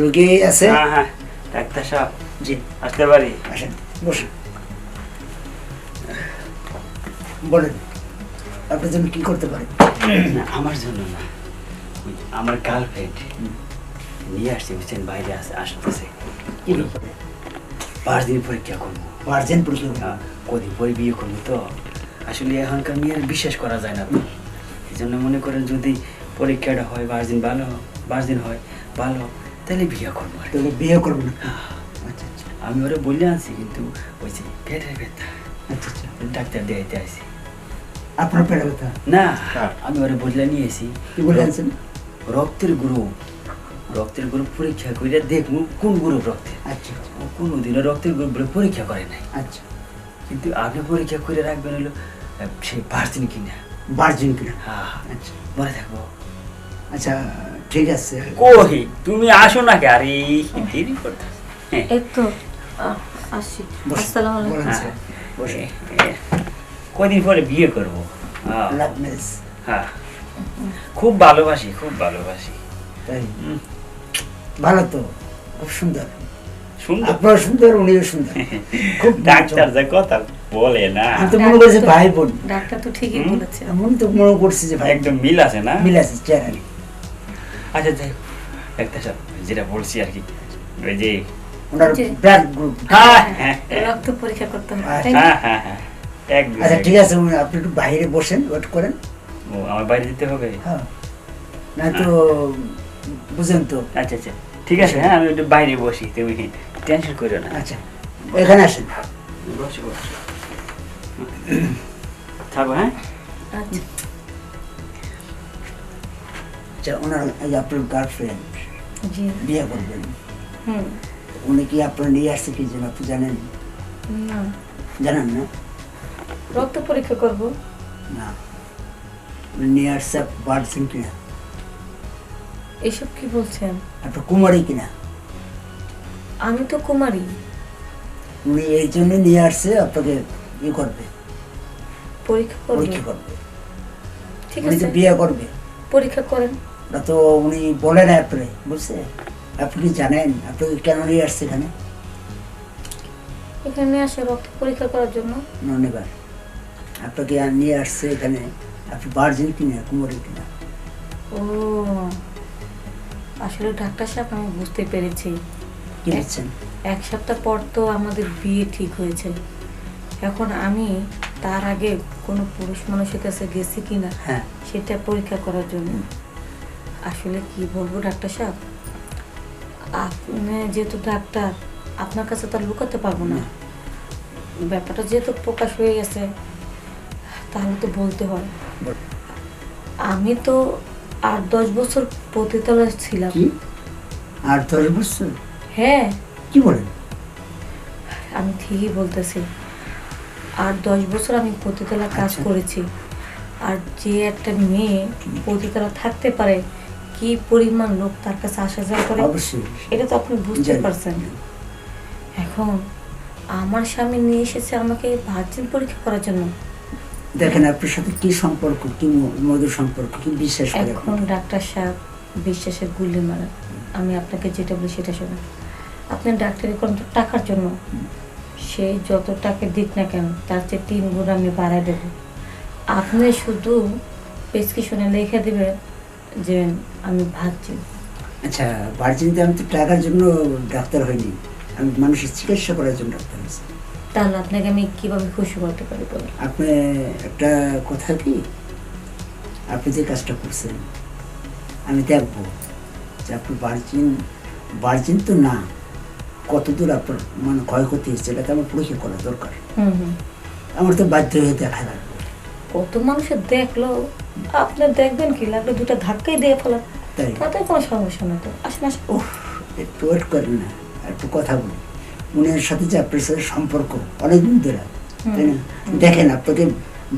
রোগী আছে। হ্যাঁ হ্যাঁ। ডাক্তার সাহেব জি আসতে পারি। আসেন বসুন। বলেন আপনার জন্য কি করতে পারেন আমার জন্য না। আমার গার্লফ্রেন্ড নিয়ে আসছে বুঝছেন বাইরে আসে আসতেছে। পাঁচ দিন পরীক্ষা করব? পার্জেন্ট পরীক্ষা হ্যাঁ, কদিন পরে বিয়ে করব তো। আসলে এখনকার মেয়ের বিশ্বাস করা যায় না তো। এই জন্য মনে করেন যদি পরীক্ষাটা হয় পাঁচ দিন ভালো পাঁচ দিন হয় ভালো তাহলে বিয়ে করব আর তাহলে বিয়ে করব না? আচ্ছা আচ্ছা আমি ওরা বললে আনছি কিন্তু ওই যে পেটের ব্যথা। আচ্ছা আচ্ছা। ডাক্তার দেখাইতে আসি আপনার পেটে ব্যথা? না। আমি ওরা বদলে নিয়েছি কি বলে আনছেন? রক্তের গ্রুপ। রক্তের গ্রুপ পরীক্ষা করে দেখব কোন গ্রুপ রক্তের। আচ্ছা আচ্ছা। ও কোনোদিনও রক্তের গ্রুপ পরীক্ষা করে নাই। আচ্ছা। কিন্তু আপনি পরীক্ষা করে রাখবেন হলো সেই পারছেন কিনা। ভার্জিন কিনা? হ্যাঁ। আচ্ছা। মনে থাকব। আচ্ছা ঠিক আছে। কহি তুমি আসো না কে আরে দেরি করতে এই তো বসুন। আসসালামু আলাইকুম। বলেন হ্যাঁ। কদিন পরে বিয়ে করব? হ্যাঁ, লাভ ম্যারেজ। হ্যাঁ। খুব ভালোবাসি খুব ভালোবাসি। তাই? হুম, ভালো তো খুব সুন্দর। সুন্দর? আপনার সুন্দর উনিও সুন্দর। খুব ডাক্তার যে কথা বলে না। আমি তো মনে করছি ভাই বোন। ডাক্তার তো ঠিকই? বলেছে। আমি তো মনে করছি যে ভাই একদম মিল আছে না? মিল আছে চেহারা। আচ্ছা যাই হোক, ডাক্তার সাহেব যেটা বলছি আর কি। ওই যে ওনার। Blood group. হ্যাঁ। হ্যাঁ রক্ত পরীক্ষা করতে হবে আচ্ছা। হ্যাঁ হ্যাঁ হ্যাঁ। একদম আচ্ছা ঠিক আছে আপনি একটু বাইরে বসেন ওয়েট করেন। ও, আমার বাইরে দিতে হবে? হ্যাঁ। না তো বুঝেন তো। আচ্ছা আচ্ছা। ঠিক আছে হ্যাঁ আমি একটু বাইরে বসি তুমি টেনশন করো না। আচ্ছা এখানে আসেন। বসো বসো। থাকো হ্যাঁ? আচ্ছা। আচ্ছা ওনার আপনার গার্লফ্রেন্ড বিয়ে করবেন। উনি কি আপনার নিয়ে আসছে কি যেন আপনি জানেন? না। জানেন না? রক্ত পরীক্ষা করব। না। নিয়ে আসছে বাড়ছেন কিনা? এসব কি বলছেন? কুমারী কিনা? আমি তো কুমারী। উনি এই জন্য নিয়ে আসছে আপনাকে ই করবে। পরীক্ষা করব। পরীক্ষা করবে। ঠিক আছে। বিয়ে করবে। পরীক্ষা করেন। না তো উনি বলে না আপনি বুঝছে? আপনি জানেন আপনি কেন নিয়ে আসছে এখানে? এখানে আসে রক্ত পরীক্ষা করার জন্য। ধন্যবাদ আপনাকে নিয়ে আসছে এখানে আপনি বার্জিন কিনা কুমারী কিনা? ও আসলে ডাক্তার সাহেব আমি বুঝতে পেরেছি। কি দিচ্ছেন এক সপ্তাহ পর তো আমাদের বিয়ে ঠিক হয়েছে। এখন আমি তার আগে কোনো পুরুষ মানুষের কাছে গেছি কিনা হ্যাঁ। সেটা পরীক্ষা করার জন্য। আসলে কি বলব ডাক্তার সাহেব? আপনি যেহেতু ডাক্তার আপনার কাছে তো লুকাতে পারব না। ব্যাপারটা যেহেতু প্রকাশ হয়ে গেছে তাহলে তো বলতে হয়। আমি তো আট দশ বছর পতিতলায় ছিলাম। আর দশ বছর? হ্যাঁ। কি বলেন? আমি ঠিকই বলতেছি। আর দশ বছর আমি পতিতলা কাজ আচ্ছা। করেছি। আর যে একটা মেয়ে পতিতলা থাকতে পারে কি পরিমাণ লোক তার কাছে আসা যাওয়া করে এটা তো আপনি বুঝতে। পারছেন। এখন আমার স্বামী নিয়ে এসেছে আমাকে ভার্জিন পরীক্ষা করার জন্য। দেখেন আপনার সাথে কি সম্পর্ক কি মধুর সম্পর্ক কি বিশ্বাস এখন ডাক্তার সাহেব বিশ্বাসের গুলি মারা। আমি আপনাকে যেটা বলি সেটা শোনেন। আপনি ডাক্তারি করেন তো টাকার জন্য সে যত টাকা দিক না কেন তার চেয়ে তিন গুণ আমি বাড়ায় দেবো। আপনি শুধু প্রেসক্রিপশনে লিখে দিবেন যে আমি ভাবছি। আচ্ছা ভার্জিনতে আমি তো টাকার জন্য ডাক্তার হইনি। আমি মানুষের চিকিৎসা করার জন্য ডাক্তার হয়েছি। তাহলে আপনাকে আমি কীভাবে খুশি করতে পারি বলেন? আপনি একটা কথা কি? আপনি যে কাজটা করছেন আমি দেখব যে আপনি বার্জিন বার্জিন তো না কতদূর আপনার মানে ক্ষয়ক্ষতি হচ্ছে এটাকে আমার পরীক্ষা করা দরকার। আমার তো বাধ্য হয়ে দেখা লাগবে। কত মানুষের দেখল? আপনি দেখবেন কি লাগলে দুটো ধাক্কাই দিয়ে ফেলা তাই? তাতে কোনো সমস্যা নেই তো। আসেন আসেন। উফ একটু ওয়েট করেন না একটু কথা বলি। উনার সাথে যে আপনার সাথে সম্পর্ক অনেকদিন ধরে তাই না? দেখেন আপনাকে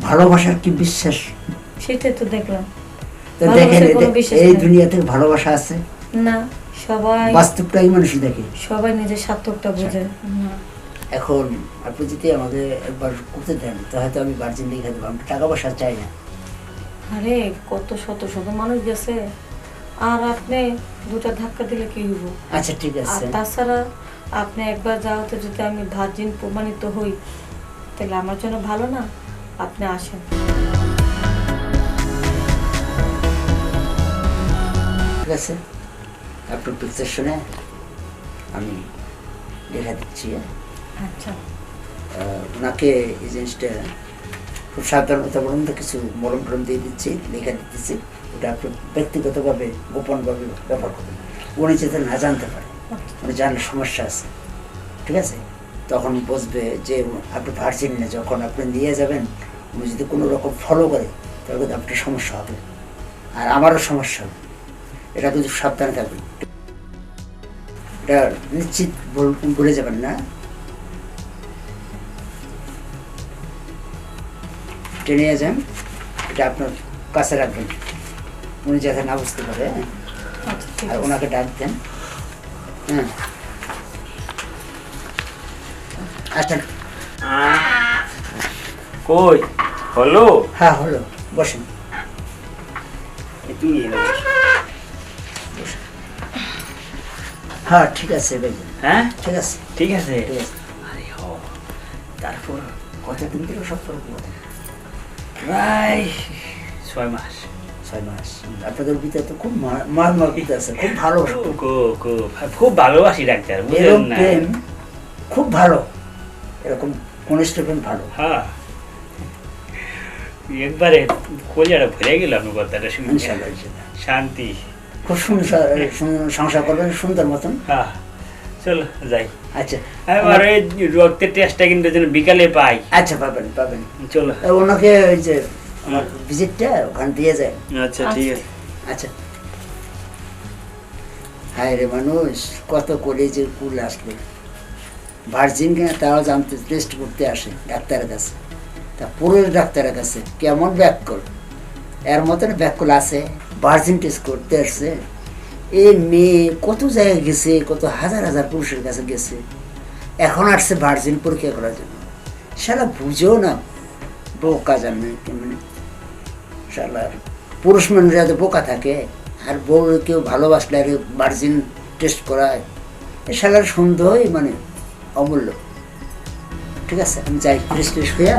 ভালোবাসার কি বিশ্বাস? সেটাই তো দেখলাম। তো দেখেন এই দুনিয়াতে ভালোবাসা আছে? না সবাই বাস্তবটাই মানুষ দেখে। সবাই নিজের স্বার্থকটা বোঝে। এখন আপনি যদি আমাকে একবার করতে দেন তো হয়তো আমি বার্জিন লিখে দেবো আমি টাকা পয়সা চাই না। আরে কত শত শত মানুষ গেছে। আর আপনি দুটা ধাক্কা দিলে কি হইব? আচ্ছা ঠিক আছে। আর তাছাড়া আপনি একবার যাওয়াতে যদি আমি ভার্জিন প্রমাণিত হই তাহলে আমার জন্য ভালো না? আপনি আসেন। ঠিক আছে। আপনার পিকচার শুনে আমি লেখা দিচ্ছি হ্যাঁ? আচ্ছা। ওনাকে এই জিনিসটা খুব সাবধানতা বলুন তো, কিছু মরম টরম দিয়ে দিচ্ছি, লেখা দিতেছি। ওটা আপনি ব্যক্তিগতভাবে, গোপনভাবে ব্যবহার করবেন উনি যাতে না, জানতে পারে। উনি জানলে সমস্যা আছে। ঠিক আছে? তখন বুঝবে যে আপনি ভার্জিন না। যখন আপনি নিয়ে যাবেন, উনি যদি কোনো রকম ফলো করে, তাহলে কিন্তু আপনার সমস্যা হবে। আর আমারও সমস্যা হবে। এটা কিন্তু সাবধানে থাকবেন। এটা নিশ্চিত ভুলে যাবেন না। টেনে যান এটা আপনার কাছে রাখবেন। উনি যাতে না বুঝতে পারে হ্যাঁ? আচ্ছা আর ওনাকে ডাক দেন হ্যাঁ? আচ্ছা। কই? হলো? হ্যাঁ হলো। বসেন। এ তুমি। হ্যাঁ ঠিক আছে হ্যাঁ? ঠিক আছে। ঠিক আছে? তারপর কতদিন থেকে সম্পর্ক প্রায় ছয় মাস ছয় মাস। আপনাদের ভিতরে তো খুব মহামত আছে খুব ভালো খুব খুব ভালোবাসি ডাক্তার বুঝলেন না? খুব ভালো এরকম কনিষ্ঠ প্রেম ভালো। হ্যাঁ। একবারে কলিয়াটা ভরে গেল আপনার কথাটা শুনে। শান্তি। খুব সুন্দর সুন্দর সংসার করবেন সুন্দর মতন। হ্যাঁ। চলো যাই। আচ্ছা। আমার এই রক্তের টেস্টটা কিন্তু যেন বিকালে পাই। আচ্ছা পাবেন পাবেন। চলো। ওনাকে ওই যে আমার ভিজিটটা ওখানে দিয়ে যায় আচ্ছা ঠিক আছে। আচ্ছা। হায় রে মানুষ কত কলেজের কুল আসলো। ভার্জিন কিনা তারাও জানতে টেস্ট করতে আসে ডাক্তারের কাছে। তা পুরুষ ডাক্তারের কাছে কেমন ব্যাককল? এর মতন ব্যাককল আছে ভার্জিন টেস্ট করতে আসছে। এই মেয়ে কত জায়গায় গেছে, কত হাজার হাজার পুরুষের কাছে গেছে। এখন আসছে ভার্জিন পরীক্ষা করার জন্য। সারা বুঝেও না, বোকা জানে কেমন শালার পুরুষ মানুষরা তো বোকা থাকে, আর বউ কেউ ভালোবাসলে আর ভার্জিন টেস্ট করায়। এ শালার সন্দেহই মানে অমূল্য। ঠিক আছে, আমি যাই ফ্রেশ ফ্রেশ হইয়া